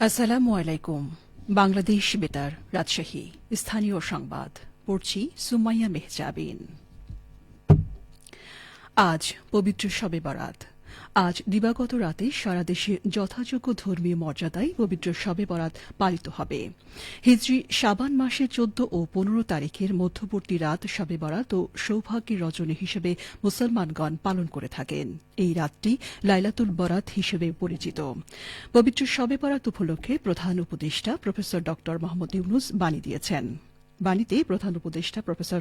আসসালামু আলাইকুম। বাংলাদেশ বেতার রাজশাহী। স্থানীয় সংবাদ। পড়ছি সুমাইয়া মেহজাবিন। আজ পবিত্র শবে বরাত। আজ দিবাগত রাতে সারা দেশে যথাযোগ্য ধর্মীয় মর্যাদায় পবিত্র শবে বরাত পালিত হবে। হিজরি শাবান মাসের চোদ্দ ও পনেরো তারিখের মধ্যবর্তী রাত শবে বরাত ও সৌভাগ্যের রজনী হিসেবে মুসলমানগণ পালন করে থাকেন। এই রাতটি লাইলাতুল বরাত হিসেবে পরিচিত। পবিত্র শবে বরাত উপলক্ষে প্রধান উপদেষ্টা প্রফেসর ড মোহাম্মদ ইউনুস বাণী দিয়েছেন। বাণীতে প্রধান উপদেষ্টা প্রফেসর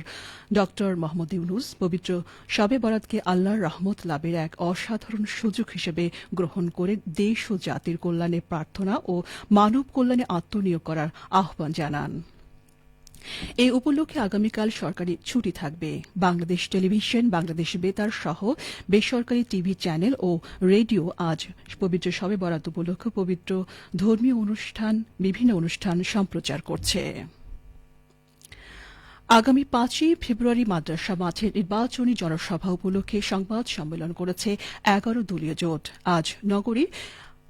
ড মোহাম্মদ ইউনুস পবিত্র শবে বরাতকে আল্লাহর রহমত লাভের এক অসাধারণ সুযোগ হিসেবে গ্রহণ করে দেশ ও জাতির কল্যাণে প্রার্থনা ও মানব কল্যাণে আত্মনিয়োগ করার আহ্বান জানান। এই উপলক্ষে আগামীকাল সরকারি ছুটি থাকবে। বাংলাদেশ টেলিভিশন, বাংলাদেশ বেতার সহ বেসরকারি টিভি চ্যানেল ও রেডিও আজ পবিত্র শবে বরাত উপলক্ষে পবিত্র ধর্মীয় অনুষ্ঠান, বিভিন্ন অনুষ্ঠান সম্প্রচার করছে। আগামী পাঁচই ফেব্রুয়ারি মাদ্রাসা মাঠে নির্বাচনী জনসভা উপলক্ষে সংবাদ সম্মেলন করেছে এগারো দলীয় জোট। আজ নগরীর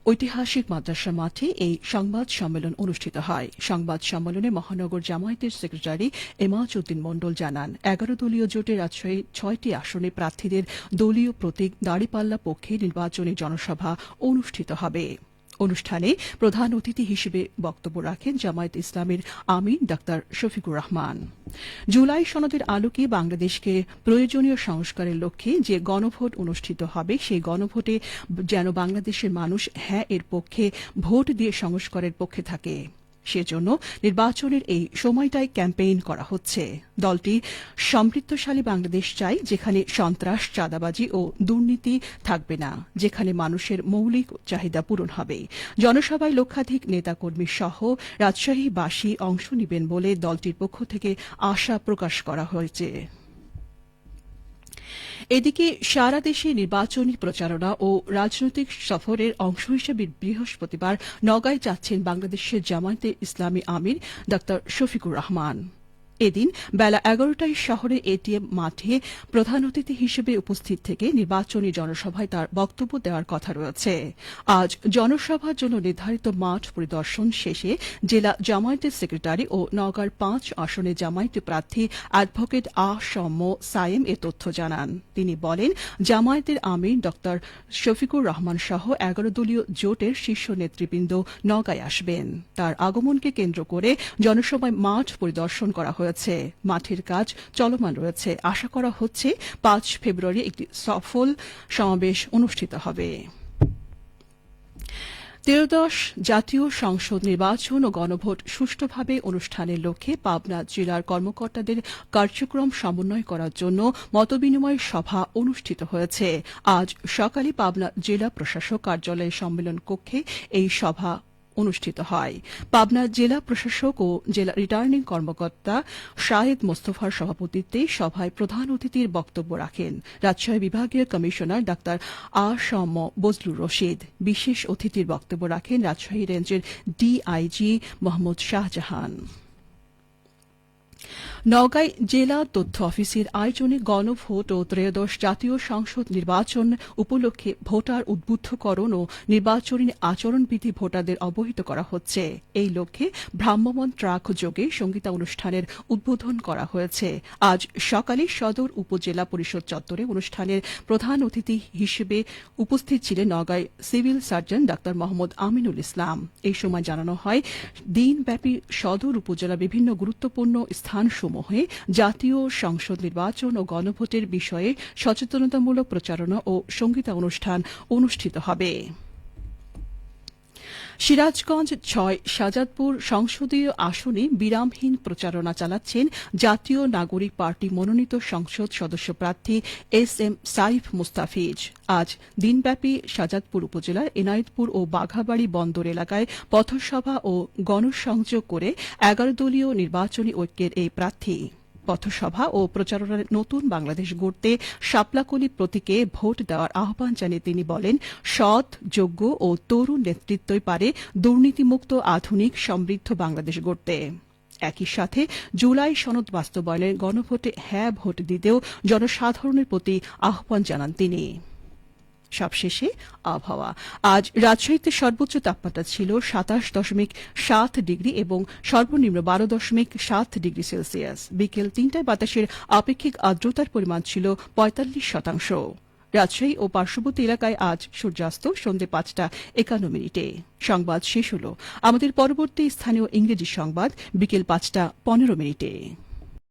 ঐতিহাসিক মাদ্রাসা মাঠে এই সংবাদ সম্মেলন অনুষ্ঠিত হয়। সংবাদ সম্মেলনে মহানগর জামায়াতের সেক্রেটারি এমাজ উদ্দিন মণ্ডল জানান, এগারো দলীয় জোটে রাজশাহী ছয়টি আসনে প্রার্থীদের দলীয় প্রতীক দাঁড়িপাল্লা পক্ষে নির্বাচনী জনসভা অনুষ্ঠিত হবে। অনুষ্ঠানে প্রধান অতিথি হিসেবে বক্তব্য রাখেন জামায়াত ইসলামের আমিন ডাক্তার শফিকুর রহমান। জুলাই সনদের আলোকে বাংলাদেশকে প্রয়োজনীয় সংস্কারের লক্ষ্যে যে গণভোট অনুষ্ঠিত হবে, সেই গণভোটে যেন বাংলাদেশের মানুষ হ্যাঁ এর পক্ষে ভোট দিয়ে সংস্কারের পক্ষে থাকে। সেজন্য নির্বাচনের এই সময়টায় ক্যাম্পেইন করা হচ্ছে। দলটি সমৃদ্ধশালী বাংলাদেশ চাই যেখানে সন্ত্রাস, চাঁদাবাজি ও দুর্নীতি থাকবে না, যেখানে মানুষের মৌলিক চাহিদা পূরণ হবে। জনসভায় লক্ষাধিক নেতাকর্মী সহ রাজশাহীবাসী অংশ নেবেন বলে দলটির পক্ষ থেকে আশা প্রকাশ করা হয়েছে। এদিকে সারা দেশে নির্বাচনী প্রচারণা ও রাজনৈতিক সফরের অংশ হিসেবে বৃহস্পতিবার নগায় যাচ্ছেন বাংলাদেশের জামায়াতে ইসলামী আমির ড শফিকুর রহমান। এদিন বেলা এগারোটায় শহরে এটিএম মাঠে প্রধান অতিথি হিসেবে উপস্থিত থেকে নির্বাচনী জনসভায় তার বক্তব্য দেওয়ার কথা রয়েছে। আজ জনসভার জন্য নির্ধারিত মাঠ পরিদর্শন শেষে জেলা জামায়াতের সেক্রেটারি ও নওগাঁর পাঁচ আসনে জামায়াতে প্রার্থী অ্যাডভোকেট আ সম সায়েম এ তথ্য জানান। তিনি বলেন, জামায়াতের আমির ড শফিকুর রহমান সহ এগারো দলীয় জোটের শীর্ষ নেতৃবৃন্দ নওগাঁয় আসবেন। তার আগমনকে কেন্দ্র করে জনসভায় মাঠ পরিদর্শন করা হয়েছে। হয়েছে মাঠের কাজ চলমান রয়েছে। আশা করা হচ্ছে পাঁচ ফেব্রুয়ারি একটি সফল সমাবেশ অনুষ্ঠিত হবে। ত্রয়োদশ জাতীয় সংসদ নির্বাচন ও গণভোট সুষ্ঠুভাবে অনুষ্ঠানের লক্ষ্যে পাবনা জেলার কর্মকর্তাদের কার্যক্রম সমন্বয় করার জন্য মতবিনিময় সভা অনুষ্ঠিত হয়েছে। আজ সকালে পাবনা জেলা প্রশাসক কার্যালয়ের সম্মেলন কক্ষে এই সভা অনুষ্ঠিত হয়। পাবনা জেলা প্রশাসক ও জেলা রিটার্নিং কর্মকর্তা শাহেদ মোস্তফার সভাপতিত্বে সভায় প্রধান অতিথির বক্তব্য রাখেন। রাজশাহী বিভাগীয় কমিশনার ডাক্তার আ সম বজলুর রশিদ। বিশেষ অতিথির বক্তব্য রাখেন রাজশাহী রেঞ্জের ডিআইজি মোহাম্মদ শাহজাহান। নওগাঁয় জেলা তথ্য অফিসের আয়োজনে গণভোট ও ত্রয়োদশ জাতীয় সংসদ নির্বাচন উপলক্ষে ভোটার উদ্বুদ্ধকরণ ও নির্বাচনী আচরণবিধি ভোটারদের অবহিত করা হচ্ছে। এই লক্ষ্যে ভ্রাম্যমাণ ট্রাক যোগে সঙ্গীতা অনুষ্ঠানের উদ্বোধন করা হয়েছে। আজ সকালে সদর উপজেলা পরিষদ চত্বরে অনুষ্ঠানের প্রধান অতিথি হিসেবে উপস্থিত ছিলেন নওগাঁয় সিভিল সার্জন ডাক্তার মোহাম্মদ আমিনুল ইসলাম। এই সময় জানানো হয়, দিনব্যাপী সদর উপজেলা বিভিন্ন গুরুত্বপূর্ণ স্থানসমূহে জাতীয় সংসদ নির্বাচন ও গণভোটের বিষয়ে সচেতনতামূলক প্রচারণা ও সঙ্গীতা অনুষ্ঠান অনুষ্ঠিত হবে। সিরাজগঞ্জ ছয় শাজাদপুর সংসদীয় আসনে বিরামহীন প্রচারণা চালাচ্ছেন জাতীয় নাগরিক পার্টি মনোনীত সংসদ সদস্য প্রার্থী এস এম সাইফ মুস্তাফিজ। আজ দিনব্যাপী সাজাদপুর উপজেলার এনায়েতপুর ও বাঘাবাড়ি বন্দর এলাকায় পথসভা ও গণসংযোগ করে এগারো দলীয় নির্বাচনী ঐক্যের এই প্রার্থী। পথসভা ও প্রচারণার নতুন বাংলাদেশ গড়তে শাপলাকলি প্রতীকে ভোট দেওয়ার আহ্বান জানিয়ে তিনি বলেন, সৎ, যোগ্য ও তরুণ নেতৃত্বই পারে দুর্নীতিমুক্ত, আধুনিক, সমৃদ্ধ বাংলাদেশ গড়তে। একই সাথে জুলাই সনদ বাস্তবায়নের গণভোটে হ্যাঁ ভোট দিতেও জনসাধারণের প্রতি আহ্বান জানান তিনি। সবশেষে আবহাওয়া। আজ রাজশাহীতে সর্বোচ্চ তাপমাত্রা ছিল সাতাশ দশমিক সাত ডিগ্রি এবং সর্বনিম্ন বারো দশমিক সাত ডিগ্রি সেলসিয়াস। বিকেল তিনটায় বাতাসের আপেক্ষিক আর্দ্রতার পরিমাণ ছিল পঁয়তাল্লিশ শতাংশ। রাজশাহী ও পার্শ্ববর্তী এলাকায় আজ সূর্যাস্ত সন্ধ্যে পাঁচটা একান্ন মিনিটে। সংবাদ শেষ হল। আমাদের পরবর্তী স্থানীয় ইংরেজি সংবাদ বিকেল পাঁচটা পনেরো মিনিটে।